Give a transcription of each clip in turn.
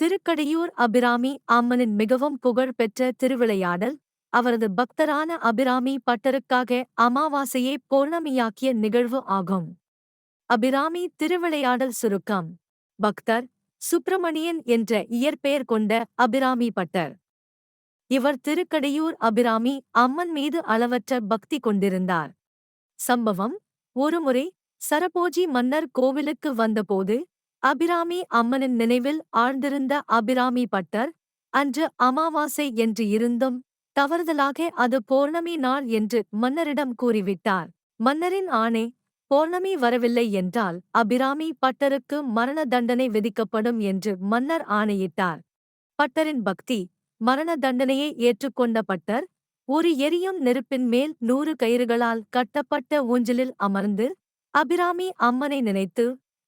திருக்கடையூர் அபிராமி அம்மனின் மிகவும் புகழ் பெற்ற திருவிளையாடல் அவரது பக்தரான அபிராமி பட்டருக்காக அமாவாசையை பௌர்ணமியாக்கிய நிகழ்வு ஆகும். அபிராமி திருவிளையாடல் சுருக்கம் பக்தர் சுப்பிரமணியன் என்ற இயற்பெயர் கொண்ட அபிராமி பட்டர். இவர் திருக்கடையூர் அபிராமி அம்மன் மீது அளவற்ற பக்தி கொண்டிருந்தார். சம்பவம் ஒருமுறை சரபோஜி மன்னர் கோவிலுக்கு வந்தபோது அபிராமி அம்மனின் நினைவில் ஆழ்ந்திருந்த அபிராமி பட்டர் அன்று அமாவாசை என்று இருந்தும் தவறுதலாக அது பௌர்ணமி நாள் என்று மன்னரிடம் கூறிவிட்டார். மன்னரின் ஆணை பௌர்ணமி வரவில்லை என்றால் அபிராமி பட்டருக்கு மரண தண்டனை விதிக்கப்படும் என்று மன்னர் ஆணையிட்டார். பட்டரின் பக்தி மரண தண்டனையை ஏற்றுக்கொண்ட பட்டர் ஒரு எரியும் நெருப்பின் மேல் நூறு கயிறுகளால் கட்டப்பட்ட ஊஞ்சலில் அமர்ந்து அபிராமி அம்மனை நினைத்து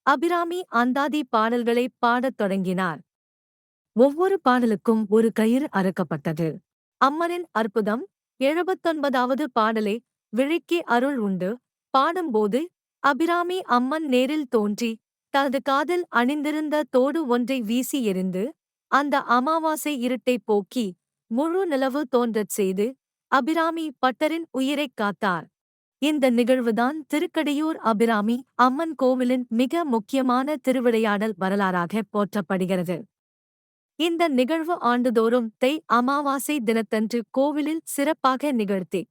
அபிராமி அந்தாதி பாடல்களை பாடத் தொடங்கினார். ஒவ்வொரு பாடலுக்கும் ஒரு கயிறு அறுக்கப்பட்டது. அம்மனின் அற்புதம் எழுபத்தொன்பதாவது பாடலே விழிக்கு அருள் உண்டு. பாடும்போது அபிராமி அம்மன் நேரில் தோன்றி தனது காதில் அணிந்திருந்த தோடு ஒன்றை வீசி எறிந்து அந்த அமாவாசை இருட்டைப் போக்கி முழு நிலவு தோன்றச் செய்து அபிராமி பட்டரின் உயிரைக் காத்தார். இந்த நிகழ்வுதான் திருக்கடையூர் அபிராமி அம்மன் கோவிலின் மிக முக்கியமான திருவிளையாடல் வரலாறாக போற்றப்படுகிறது. இந்த நிகழ்வு ஆண்டுதோறும் தை அமாவாசை தினத்தன்று கோவிலில் சிறப்பாக நிகழ்த்தி